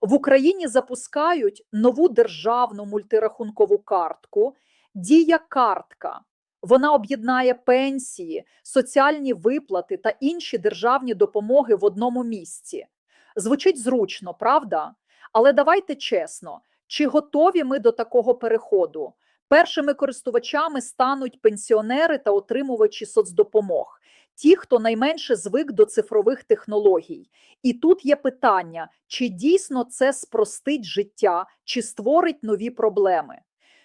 В Україні запускають нову державну мультирахункову картку Дія картка. Вона об'єднає пенсії, соціальні виплати та інші державні допомоги в одному місці. Звучить зручно, правда? Але давайте чесно, чи готові ми до такого переходу? Першими користувачами стануть пенсіонери та отримувачі соцдопомог, ті, хто найменше звик до цифрових технологій. І тут є питання: чи дійсно це спростить життя, чи створить нові проблеми?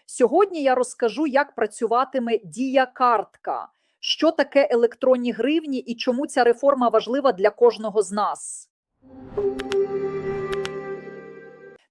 Сьогодні я розкажу, як працюватиме дія картка, що таке електронні гривні і чому ця реформа важлива для кожного з нас.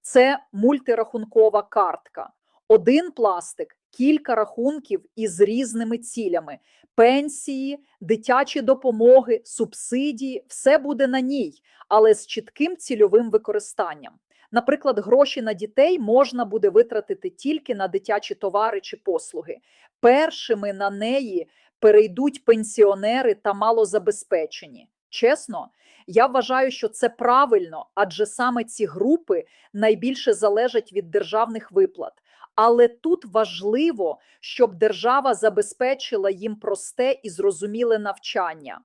Це мультирахункова картка. Один пластик, кілька рахунків із різними цілями: пенсії, дитячі допомоги, субсидії все буде на ній, але з чітким цільовим використанням. Наприклад, гроші на дітей можна буде витратити тільки на дитячі товари чи послуги. Першими на неї перейдуть пенсіонери та малозабезпечені. Чесно, я вважаю, що це правильно, адже саме ці групи найбільше залежать від державних виплат. Але тут важливо, щоб держава забезпечила їм просте і зрозуміле навчання.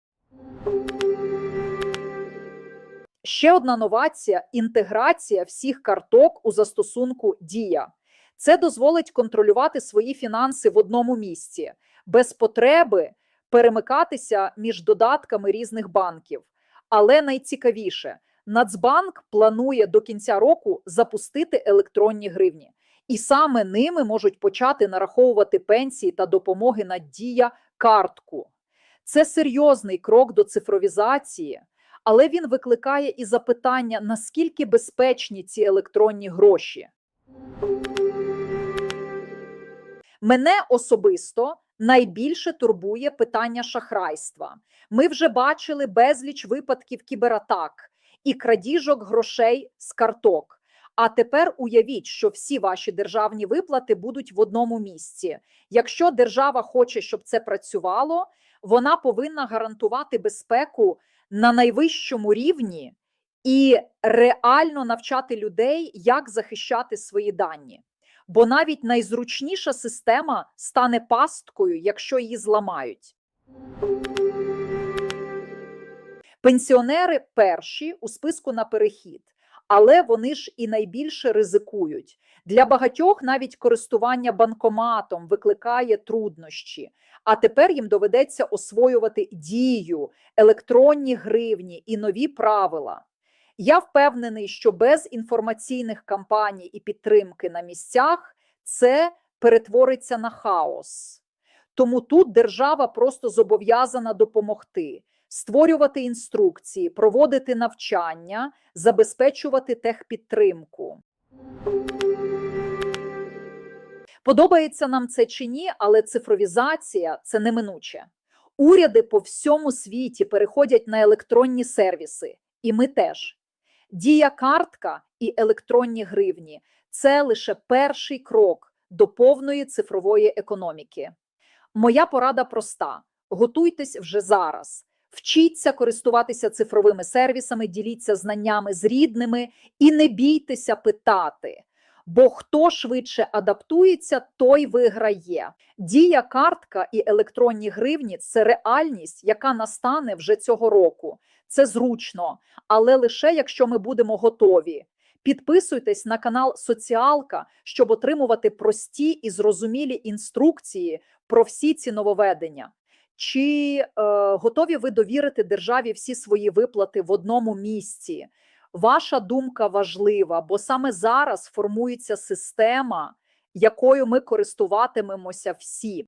Ще одна новація інтеграція всіх карток у застосунку Дія. Це дозволить контролювати свої фінанси в одному місці, без потреби перемикатися між додатками різних банків. Але найцікавіше, Нацбанк планує до кінця року запустити електронні гривні, і саме ними можуть почати нараховувати пенсії та допомоги на дія картку. Це серйозний крок до цифровізації, але він викликає і запитання, наскільки безпечні ці електронні гроші. Мене особисто найбільше турбує питання шахрайства. Ми вже бачили безліч випадків кібератак і крадіжок грошей з карток. А тепер уявіть, що всі ваші державні виплати будуть в одному місці. Якщо держава хоче, щоб це працювало, вона повинна гарантувати безпеку на найвищому рівні і реально навчати людей, як захищати свої дані. Бо навіть найзручніша система стане пасткою, якщо її зламають. Пенсіонери перші у списку на перехід, але вони ж і найбільше ризикують. Для багатьох навіть користування банкоматом викликає труднощі, а тепер їм доведеться освоювати дію, електронні гривні і нові правила. Я впевнений, що без інформаційних кампаній і підтримки на місцях це перетвориться на хаос. Тому тут держава просто зобов'язана допомогти, створювати інструкції, проводити навчання, забезпечувати техпідтримку. Подобається нам це чи ні, але цифровізація це неминуче. Уряди по всьому світі переходять на електронні сервіси, і ми теж. Дія картка і електронні гривні це лише перший крок до повної цифрової економіки. Моя порада проста: готуйтесь вже зараз. Вчіться користуватися цифровими сервісами, діліться знаннями з рідними і не бійтеся питати. Бо хто швидше адаптується, той виграє. Дія картка і електронні гривні це реальність, яка настане вже цього року. Це зручно, але лише якщо ми будемо готові. Підписуйтесь на канал Соціалка, щоб отримувати прості і зрозумілі інструкції про всі ці нововведення. Чи е, готові ви довірити державі всі свої виплати в одному місці? Ваша думка важлива, бо саме зараз формується система, якою ми користуватимемося всі.